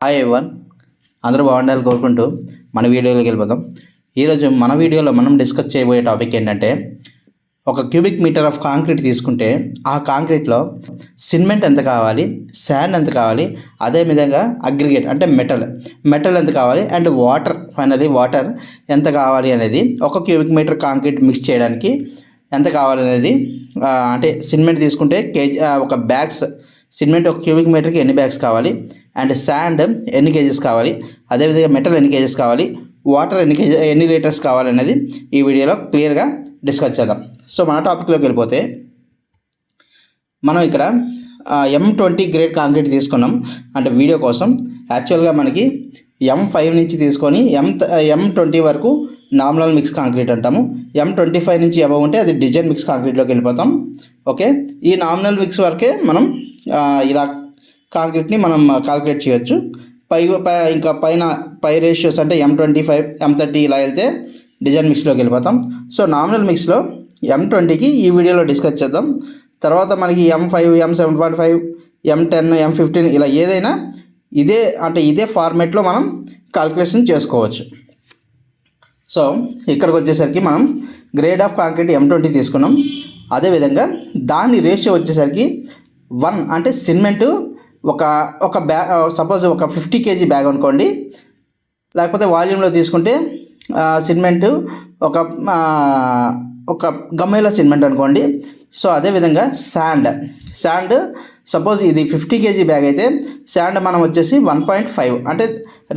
Hi one అందరూ బాగుండాలని కోరుకుంటూ మన వీడియోలోకి వెళ్ళిపోదాం. ఈరోజు మన వీడియోలో మనం డిస్కస్ చేయబోయే టాపిక్ ఏంటంటే ఒక క్యూబిక్ మీటర్ ఆఫ్ కాంక్రీట్ తీసుకుంటే ఆ కాంక్రీట్లో సిమెంట్ ఎంత కావాలి శాండ్ ఎంత కావాలి అదేవిధంగా అగ్రిగేట్ అంటే మెటల్ మెటల్ ఎంత కావాలి అండ్ వాటర్ ఫైనలీ వాటర్ ఎంత కావాలి అనేది ఒక క్యూబిక్ మీటర్ కాంక్రీట్ మిక్స్ చేయడానికి ఎంత కావాలనేది అంటే సిమెంట్ తీసుకుంటే కేజీ ఒక బ్యాగ్స్ సిమెంట్ ఒక క్యూబిక్ మీటర్కి ఎన్ని బ్యాగ్స్ కావాలి? అండ్ శాండ్ ఎన్ని కేజెస్ కావాలి? అదేవిధంగా మెటల్ ఎన్ని కేజెస్ కావాలి? వాటర్ ఎన్ని కేజీ ఎన్ని లీటర్స్ కావాలనేది ఈ వీడియోలో క్లియర్గా డిస్కస్ చేద్దాం. సో మన టాపిక్లోకి వెళ్ళిపోతే మనం ఇక్కడ ఎం ట్వంటీ గ్రేడ్ కాంక్రీట్ తీసుకున్నాం. అంటే వీడియో కోసం యాక్చువల్గా మనకి ఎం ఫైవ్ నుంచి తీసుకొని ఎం ఎం ట్వంటీ వరకు నామినల్ మిక్స్ కాంక్రీట్ అంటాము. ఎం ట్వంటీ ఫైవ్ నుంచి అబవ్ ఉంటే అది డిజైన్ మిక్స్ కాంక్రీట్లోకి వెళ్ళిపోతాం. ఓకే? ఈ నామినల్ మిక్స్ వరకే మనం ఇలా కాంక్రీట్ని మనం కాల్కులేట్ చేయొచ్చు. పై పై ఇంకా పైన పై రేషియోస్ అంటే M twenty five M thirty ఇలా వెళ్తే డిజైన్ మిక్స్లోకి వెళ్ళిపోతాం. సో నామినల్ మిక్స్లో ఎం ట్వంటీకి ఈ వీడియోలో డిస్కస్ చేద్దాం. తర్వాత మనకి M five M seven point five M ten M fifteen ఇలా ఏదైనా ఇదే అంటే ఇదే ఫార్మేట్లో మనం కాల్కులేషన్ చేసుకోవచ్చు. సో ఇక్కడికి వచ్చేసరికి మనం grade of concrete M twenty తీసుకున్నాం. అదేవిధంగా దాని రేషియో వచ్చేసరికి వన్ అంటే సిమెంట్ ఒక ఒక బ్యాగ్ సపోజ్ ఒక ఫిఫ్టీ కేజీ బ్యాగ్ అనుకోండి. లేకపోతే వాల్యూమ్లో తీసుకుంటే సిమెంట్ ఒక ఒక గమ్మేలో సిమెంట్ అనుకోండి. సో అదేవిధంగా శాండ్. శాండ్ సపోజ్ ఇది ఫిఫ్టీ కేజీ బ్యాగ్ అయితే శాండ్ మనం వచ్చేసి వన్ పాయింట్ ఫైవ్. అంటే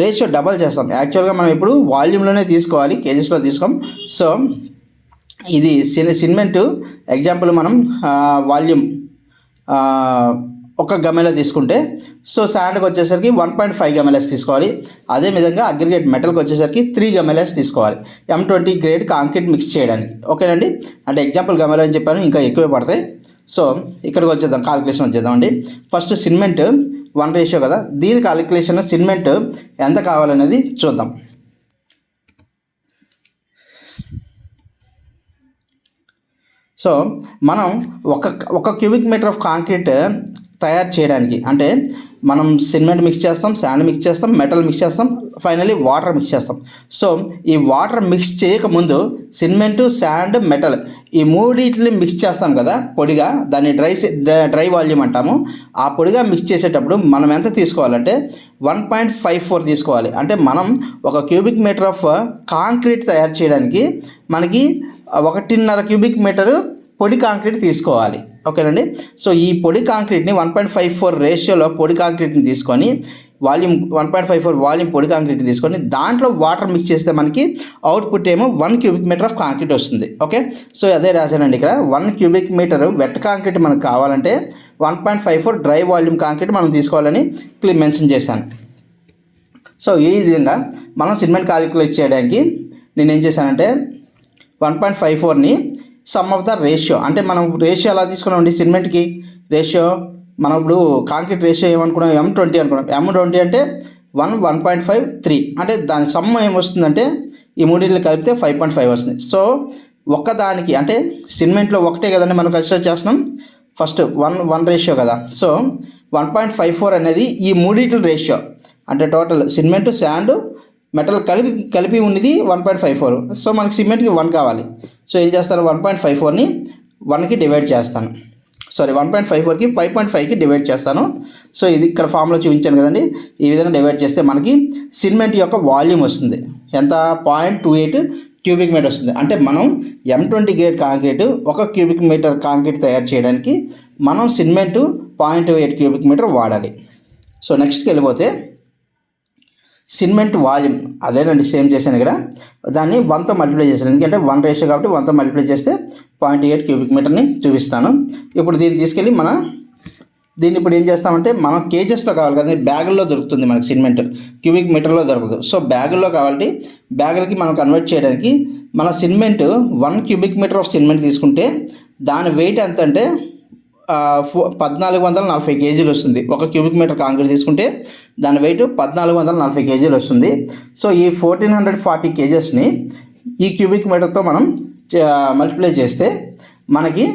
రేషియో డబల్ చేస్తాం. యాక్చువల్గా మనం ఇప్పుడు వాల్యూమ్లోనే తీసుకోవాలి కేజెస్లో తీసుకోం. సో ఇది సిమెంట్ ఎగ్జాంపుల్ మనం వాల్యూమ్. ఒక గమెలో తీసుకుంటే సో శాండ్కి వచ్చేసరికి వన్ పాయింట్ ఫైవ్ గమెలస్ తీసుకోవాలి. అదేవిధంగా అగ్రిగేట్ మెటల్కి వచ్చేసరికి త్రీ గమెలస్ తీసుకోవాలి. M twenty grade concrete mix చేయడానికి. ఓకేనండి? అంటే ఎగ్జాంపుల్ గమెల అని చెప్పాను ఇంకా ఎక్కువే పడతాయి. సో ఇక్కడికి వచ్చేద్దాం కాలిక్యులేషన్ వచ్చేద్దామండి. ఫస్ట్ సిమెంట్ వన్ రేషియో కదా? దీని కాలిక్యులేషన్ సిమెంట్ ఎంత కావాలనేది చూద్దాం. సో మనం ఒక ఒక క్యూబిక్ మీటర్ ఆఫ్ కాంక్రీట్ తయారు చేయడానికి అంటే మనం సిమెంట్ మిక్స్ చేస్తాం శాండ్ మిక్స్ చేస్తాం మెటల్ మిక్స్ చేస్తాం ఫైనలీ వాటర్ మిక్స్ చేస్తాం. సో ఈ వాటర్ మిక్స్ చేయకముందు సిమెంట్ శాండ్ మెటల్ ఈ మూడింటిని మిక్స్ చేస్తాం కదా పొడిగా దాన్ని డ్రై డ్రై వాల్యూమ్ అంటాము. ఆ పొడిగా మిక్స్ చేసేటప్పుడు మనం ఎంత తీసుకోవాలంటే వన్ పాయింట్ ఫైవ్ ఫోర్ తీసుకోవాలి. అంటే మనం ఒక క్యూబిక్ మీటర్ ఆఫ్ కాంక్రీట్ తయారు చేయడానికి మనకి ఒకటిన్నర క్యూబిక్ మీటరు పొడి కాంక్రీట్ తీసుకోవాలి. ఓకేనండి? సో ఈ పొడి కాంక్రీట్ని వన్ పాయింట్ ఫైవ్ ఫోర్ రేషియోలో పొడి కాంక్రీట్ని తీసుకొని volume one point five four volume పొడి కాంక్రీట్ తీసుకొని దాంట్లో వాటర్ మిక్స్ చేస్తే మనకి అవుట్పుట్ ఏమో one cubic metre of concrete వస్తుంది. ఓకే? సో అదే రాశానండి ఇక్కడ. One cubic metre wet concrete మనకు కావాలంటే one point five four dry volume concrete మనం తీసుకోవాలని క్లి మెన్షన్ చేశాను. సో ఈ విధంగా మనం సిమెంట్ కాలిక్యులేట్ చేయడానికి నేను ఏం చేశానంటే వన్ పాయింట్ ఫైవ్ ఫోర్ని సమ్ ఆఫ్ ద రేషియో అంటే మనం రేషియో ఎలా తీసుకున్నామండి సిమెంట్కి రేషియో మనం ఇప్పుడు కాంక్రీట్ రేషియో ఏమనుకున్నాం? ఎం ట్వంటీ అనుకున్నాం. ఎం ట్వంటీ అంటే one one point five three అంటే దాని సమ్ ఏమొస్తుందంటే ఈ మూడింటిని కలిపితే ఫైవ్ పాయింట్ ఫైవ్ వస్తుంది. సో ఒక్కదానికి అంటే సిమెంట్లో ఒకటే కదండి మనం కన్సిడర్ చేస్తున్నాం. ఫస్ట్ వన్ వన్ రేషియో కదా. So one point five four అనేది ఈ మూడింటి రేషియో అంటే టోటల్ సిమెంట్ శాండ్ మెటల్ కలిపి కలిపి ఉన్నది one point five four. So మనకి సిమెంట్కి వన్ కావాలి. సో ఏం చేస్తాను? వన్ పాయింట్ ఫైవ్ ఫోర్ని వన్కి డివైడ్ చేస్తాను. సారీ వన్ పాయింట్ ఫైవ్ ఫోర్కి ఫైవ్ పాయింట్ ఫైవ్కి డివైడ్ చేస్తాను. సో ఇది ఇక్కడ ఫామ్లో చూపించాను కదండి. ఈ విధంగా డివైడ్ చేస్తే మనకి సిమెంట్ యొక్క వాల్యూమ్ వస్తుంది. ఎంత? Point two eight cubic metre వస్తుంది. అంటే మనం ఎం ట్వంటీ గ్రేడ్ కాంక్రీట్ ఒక క్యూబిక్ మీటర్ కాంక్రీట్ తయారు చేయడానికి మనం cement point two eight cubic metre వాడాలి. సో నెక్స్ట్కి వెళ్ళిపోతే సిమెంట్ వాల్యూమ్ అదేనండి సేమ్ చేశాను ఇక్కడ. దాన్ని వన్తో మల్టిప్లై చేశాను. ఎందుకంటే వన్ రేషియో కాబట్టి వన్తో మల్టిప్లై చేస్తే పాయింట్ ఎయిట్ క్యూబిక్ మీటర్ని చూపిస్తాను. ఇప్పుడు దీన్ని తీసుకెళ్ళి మన దీన్ని ఇప్పుడు ఏం చేస్తామంటే మనం కేజెస్లో కావాలి కానీ బ్యాగుల్లో దొరుకుతుంది మనకి సిమెంట్ క్యూబిక్ మీటర్లో దొరకదు. సో బ్యాగుల్లో కావాలి బ్యాగులకి మనం కన్వర్ట్ చేయడానికి మన cement one cubic metre of cement తీసుకుంటే దాని వెయిట్ ఎంత అంటే ఫో- పద్నాలుగు వందల నలభై కేజీలు వస్తుంది. ఒక క్యూబిక్ మీటర్ కాంక్రీట్ తీసుకుంటే దాని వెయిట్ పద్నాలుగు వందల నలభై కేజీలు వస్తుంది. సో ఈ ఫోర్టీన్ హండ్రెడ్ ఫార్టీ కేజెస్ని ఈ క్యూబిక్ మీటర్తో మనం మల్టిప్లై చేస్తే మనకి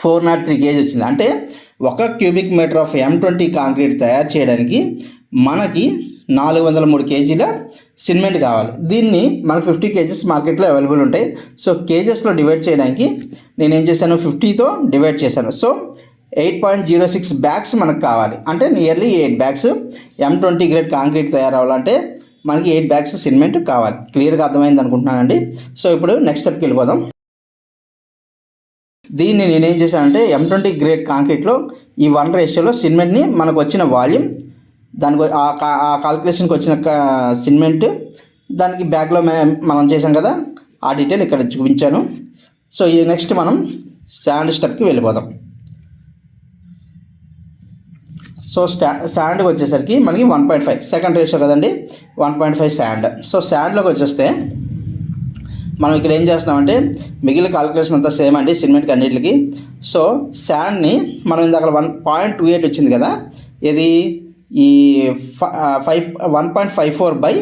ఫోర్ నాట్ త్రీ కేజీ వచ్చింది. అంటే ఒక cubic metre of M twenty concrete తయారు చేయడానికి మనకి నాలుగు వందల మూడు కేజీల సిమెంట్ కావాలి. దీన్ని మనకు ఫిఫ్టీ కేజెస్ మార్కెట్లో అవైలబుల్ ఉంటాయి. సో కేజెస్లో డివైడ్ చేయడానికి నేను ఏం చేశాను ఫిఫ్టీతో డివైడ్ చేశాను. So eight point zero six bags మనకు కావాలి. అంటే nearly eight bags M twenty grade concrete తయారవ్వాలంటే మనకి ఎయిట్ బ్యాగ్స్ సిమెంట్ కావాలి. క్లియర్గా అర్థమైంది అనుకుంటున్నానండి. సో ఇప్పుడు నెక్స్ట్ స్టెప్కి వెళ్ళిపోదాం. దీన్ని నేను ఏం చేశానంటే ఎం ట్వంటీ గ్రేడ్ కాంక్రీట్లో ఈ వన్ రేషియోలో సిమెంట్ని మనకు వచ్చిన వాల్యూమ్ దానికి ఆ కా- ఆ కాల్కులేషన్కి వచ్చిన సిమెంట్ దానికి బ్యాగ్లో మనం చేసాం కదా ఆ డీటెయిల్ ఇక్కడ చూపించాను. సో ఈ నెక్స్ట్ మనం శాండ్ స్టెప్కి వెళ్ళిపోదాం. సో స్టా శాండ్కి వచ్చేసరికి మనకి one point five. Second ratio కదండి? One point five sand. So శాండ్లోకి వచ్చేస్తే మనం ఇక్కడ ఏం చేస్తున్నామంటే మిగిలిన కాలిక్యులేషన్ అంతా సేమ్ అండి సిమెంట్కి అన్నిటికి. సో శాండ్ని మనం ఇందాక వన్ పాయింట్ టూ ఎయిట్ వచ్చింది కదా? ఇది ఈ five one point five four by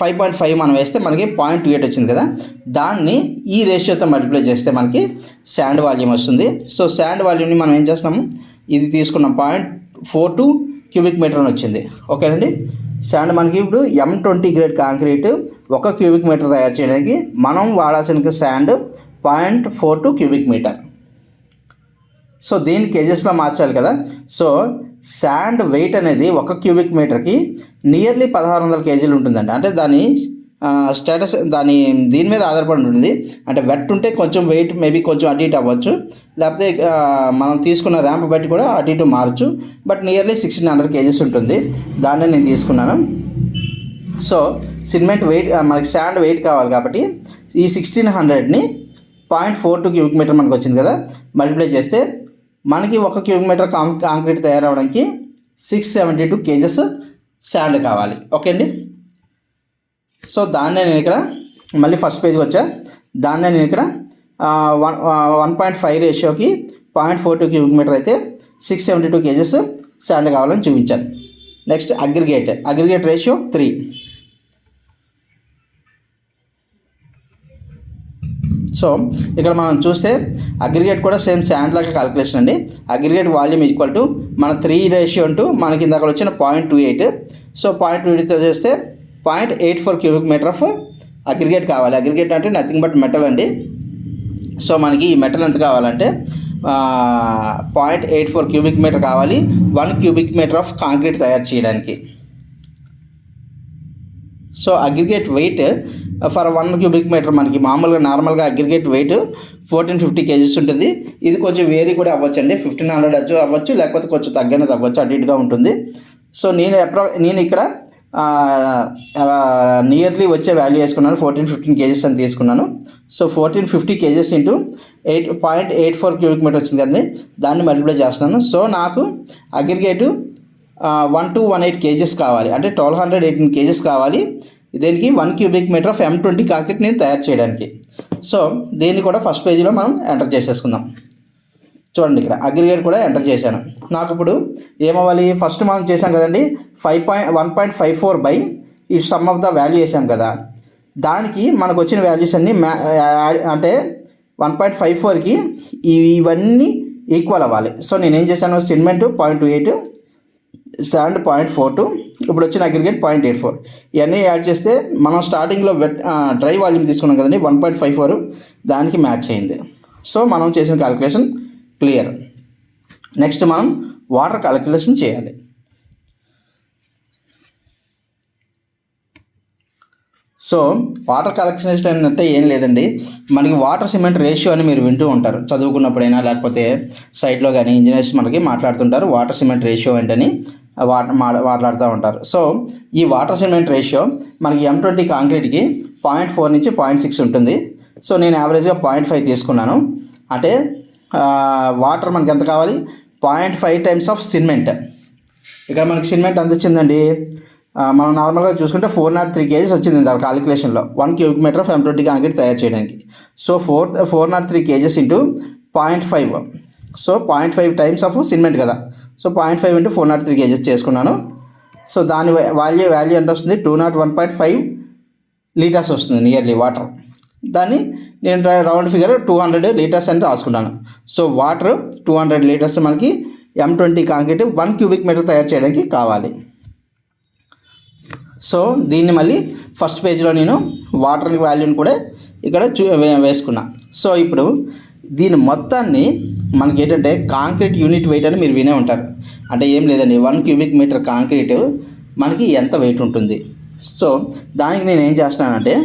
five point five మనం వేస్తే మనకి పాయింట్ టూ ఎయిట్ వచ్చింది కదా? దాన్ని ఈ రేషియోతో మల్టిప్లై చేస్తే మనకి శాండ్ వాల్యూమ్ వస్తుంది. సో శాండ్ వాల్యూమ్ని మనం ఏం చేస్తున్నాము? ఇది తీసుకున్న point four two cubic metre అని వచ్చింది. ఓకేనండి శాండ్ మనకి ఇప్పుడు ఎం ట్వంటీ గ్రేడ్ కాంక్రీట్ ఒక క్యూబిక్ మీటర్ తయారు చేయడానికి మనం వాడాల్సిన sand point four two cubic metre so దీన్ని కేజెస్లో మార్చాలి కదా? సో శాండ్ వెయిట్ అనేది ఒక క్యూబిక్ మీటర్కి నియర్లీ పదహారు వందల కేజీలు ఉంటుందండి. అంటే దాని స్టేటస్ దాని దీని మీద ఆధారపడి ఉంటుంది. అంటే వెట్ ఉంటే కొంచెం వెయిట్ మేబీ కొంచెం అటు ఇటు అవ్వచ్చు. లేకపోతే మనం తీసుకున్న ర్యాంప్ బట్టి కూడా అటు ఇటు మారచ్చు. But nearly sixteen hundred KGs ఉంటుంది. దాన్నే నేను తీసుకున్నాను. సో సిమెంట్ వెయిట్ మనకి శాండ్ వెయిట్ కావాలి కాబట్టి ఈ sixteen హండ్రెడ్ని point four two cubic metre మనకు వచ్చింది కదా. మల్టిప్లై చేస్తే మనకి ఒక cubic metre concrete తయారవడానికి six seventy two KGs sand కావాలి. ఓకే అండి? సో దాన్నే నేను ఇక్కడ మళ్ళీ ఫస్ట్ పేజ్కి వచ్చా. దాన్నే నేను ఇక్కడ one one point five రేషియోకి point four two cubic metre అయితే six seventy two KGs sand కావాలని చూపించాను. Next aggregate aggregate ratio three so ఇక్కడ మనం చూస్తే అగ్రిగేట్ కూడా సేమ్ శాండ్ లాగా కాలిక్యులేషన్ అండి. అగ్రిగేట్ వాల్యూమ్ ఈక్వల్ టు మన త్రీ రేషియో అంటూ మనకి ఇందాక వచ్చిన point two eight so point two ఎయిట్తో చేస్తే point eight four cubic metre of aggregate కావాలి. అగ్రిగేట్ అంటే నథింగ్ బట్ మెటల్ అండి. సో మనకి ఈ మెటల్ ఎంత కావాలంటే point eight four cubic metre కావాలి. One cubic metre of concrete తయారు చేయడానికి. So aggregate weight for one cubic metre మనకి మామూలుగా నార్మల్గా aggregate weight fourteen fifty KGs ఉంటుంది. ఇది కొంచెం వేరీ కూడా అవ్వచ్చు అండి ఫిఫ్టీన్ హండ్రెడ్ అచ్చు అవ్వచ్చు లేకపోతే కొంచెం తగ్గనే తగ్గవచ్చు అటు ఇటుగా ఉంటుంది. సో నేను అప్రో నేను ఇక్కడ నియర్లీ వచ్చే వాల్యూ వేసుకున్నాను ఫోర్టీన్ ఫిఫ్టీన్ కేజెస్ అని తీసుకున్నాను. So fourteen fifty KGs into eight point eight four cubic metre వచ్చింది కదండి దాన్ని మల్టిప్లై చేస్తున్నాను. సో నాకు aggregate one two one eight KGs కావాలి. అంటే ట్వెల్వ్ హండ్రెడ్ ఎయిటీన్ కేజెస్ కావాలి. దీనికి? One cubic metre of M twenty కాకెట్ నేను తయారు చేయడానికి. సో దీన్ని కూడా ఫస్ట్ పేజీలో మనం ఎంటర్ చేసేసుకుందాం. చూడండి ఇక్కడ అగ్రిగేట్ కూడా ఎంటర్ చేశాను. నాకు ఇప్పుడు ఏమవ్వాలి? ఫస్ట్ మనం చేసాం కదండి five point one point five four by ఈ సమ్ ఆఫ్ ద వాల్యూ వేసాం కదా. దానికి మనకు వచ్చిన వాల్యూస్ అన్నీ మ్యా యాడ్- అంటే వన్ పాయింట్ ఫైవ్ ఫోర్కి ఇవన్నీ ఈక్వల్ అవ్వాలి. సో నేను ఏం చేశాను? Cement point two eight sand point four two ఇప్పుడు వచ్చిన అగ్రిగేట్ పాయింట్ ఎయిట్ ఫోర్ ఇవన్నీ యాడ్ చేస్తే మనం స్టార్టింగ్లో వెట్ డ్రై వాల్యూమ్ తీసుకున్నాం కదండి వన్ పాయింట్ ఫైవ్ ఫోర్ దానికి మ్యాచ్ అయింది. సో మనం చేసిన క్యాలిక్యులేషన్ క్లియర్. నెక్స్ట్ మనం వాటర్ క్యాలిక్యులేషన్ చేయాలి. సో వాటర్ కలెక్షన్ అంటే ఏం లేదండి. మనకి వాటర్ సిమెంట్ రేషియో అని మీరు వింటూ ఉంటారు. చదువుకున్నప్పుడైనా లేకపోతే సైట్లో కానీ ఇంజనీర్స్ మనకి మాట్లాడుతుంటారు వాటర్ సిమెంట్ రేషియో ఏంటని వాట మాట్లాడుతూ ఉంటారు. సో ఈ వాటర్ సిమెంట్ రేషియో మనకి ఎం ట్వంటీ కాంక్రీట్కి పాయింట్ ఫోర్ నుంచి పాయింట్ సిక్స్ ఉంటుంది. సో నేను యావరేజ్గా పాయింట్ ఫైవ్ తీసుకున్నాను. అంటే వాటర్ మనకి ఎంత కావాలి? Point five times of cement ఇక్కడ మనకి సిమెంట్ ఎంత వచ్చిందండి? మనం నార్మల్గా చూసుకుంటే ఫోర్ నాట్ త్రీ కేజీస్ వచ్చింది దాని కాలిక్యులేషన్లో. One cubic metre of M twenty concrete తయారు చేయడానికి. So four four nought three KGs into point five. So point five times of cement కదా. So point five into four nought three KGs చేసుకున్నాను. So దాని value value ఎంత వస్తుంది? Two nought one point five litres వస్తుంది nearly water. దాన్ని నేను round figure two hundred litres అని రాసుకున్నాను. So water two hundred litres మనకి M twenty concrete one cubic metre తయారు చేయడానికి కావాలి. సో దీన్ని మళ్ళీ ఫస్ట్ పేజ్లో నేను వాటర్ వాల్యూని కూడా ఇక్కడ చూ వే- వేసుకున్నా. సో ఇప్పుడు దీని మొత్తాన్ని మనకి ఏంటంటే కాంక్రీట్ యూనిట్ వెయిట్ అని మీరు వినే ఉంటారు. అంటే ఏం లేదండి వన్ క్యూబిక్ మీటర్ కాంక్రీట్ మనకి ఎంత వెయిట్ ఉంటుంది? సో దానికి నేను ఏం చేస్తున్నానంటే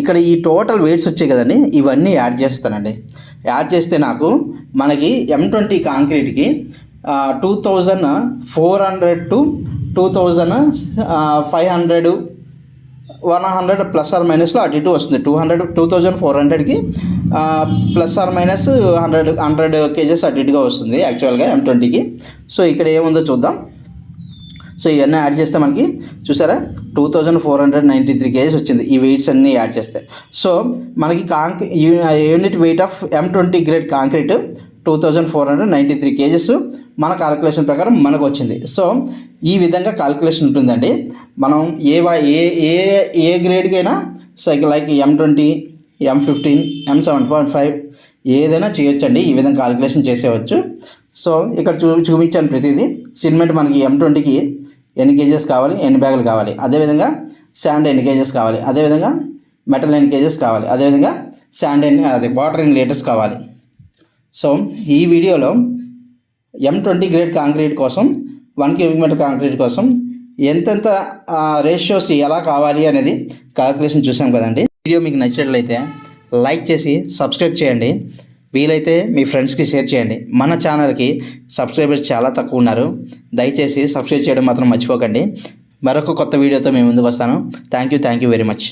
ఇక్కడ ఈ టోటల్ వెయిట్స్ వచ్చాయి కదండి ఇవన్నీ యాడ్ చేస్తానండి. యాడ్ చేస్తే నాకు మనకి M twenty కాంక్రీట్కి two thousand four hundred to two thousand five hundred one hundred plus or మైనస్లో అటు ఇటు వస్తుంది. Two hundred two thousand four హండ్రెడ్కి plus or minus hundred hundred KGs అటు ఇటుగా వస్తుంది యాక్చువల్గా ఎం ట్వంటీకి సో ఇక్కడ ఏముందో చూద్దాం. సో ఇవన్నీ యాడ్ చేస్తే మనకి చూసారా? Two thousand four hundred ninety three KGs వచ్చింది. ఈ వెయిట్స్ అన్నీ యాడ్ చేస్తే. సో మనకి conch unit weight of M twenty grade concrete two thousand four hundred ninety three KGs మన కాలిక్యులేషన్ ప్రకారం మనకు వచ్చింది. సో ఈ విధంగా కాలిక్యులేషన్ ఉంటుందండి. మనం ఏ ఏ ఏ ఏ గ్రేడ్కైనా cycle like M twenty M fifteen M seven point five ఏదైనా చేయొచ్చండి. ఈ విధంగా కాలిక్యులేషన్ చేసేవచ్చు సో ఇక్కడ చూ చూపించాను ప్రతిదీ. సిమెంట్ మనకి ఎం ట్వంటీకి ఎన్ని కేజెస్ కావాలి ఎన్ని బ్యాగులు కావాలి. అదేవిధంగా శాండ్ ఎన్ని కేజెస్ కావాలి. అదేవిధంగా మెటల్ ఎన్ని కేజెస్ కావాలి. అదేవిధంగా శాండ్ ఎన్ని అదే వాటర్ ఎన్ని లీటర్స్ కావాలి. సో ఈ వీడియోలో ఎం ట్వంటీ గ్రేడ్ కాంక్రీట్ కోసం వన్ క్యూబిక్ మీటర్ కాంక్రీట్ కోసం ఎంతెంత రేషియోస్ ఎలా కావాలి అనేది కాల్కులేషన్ చూసాం కదండి. వీడియో మీకు నచ్చినట్లయితే లైక్ చేసి సబ్స్క్రైబ్ చేయండి. వీలైతే మీ ఫ్రెండ్స్కి షేర్ చేయండి. మన ఛానల్కి సబ్స్క్రైబర్స్ చాలా తక్కువ ఉన్నారు. దయచేసి సబ్స్క్రైబ్ చేయడం మాత్రం మర్చిపోకండి. మరొక కొత్త వీడియోతో మేము ముందుకు వస్తాను. Thank you thank you very much.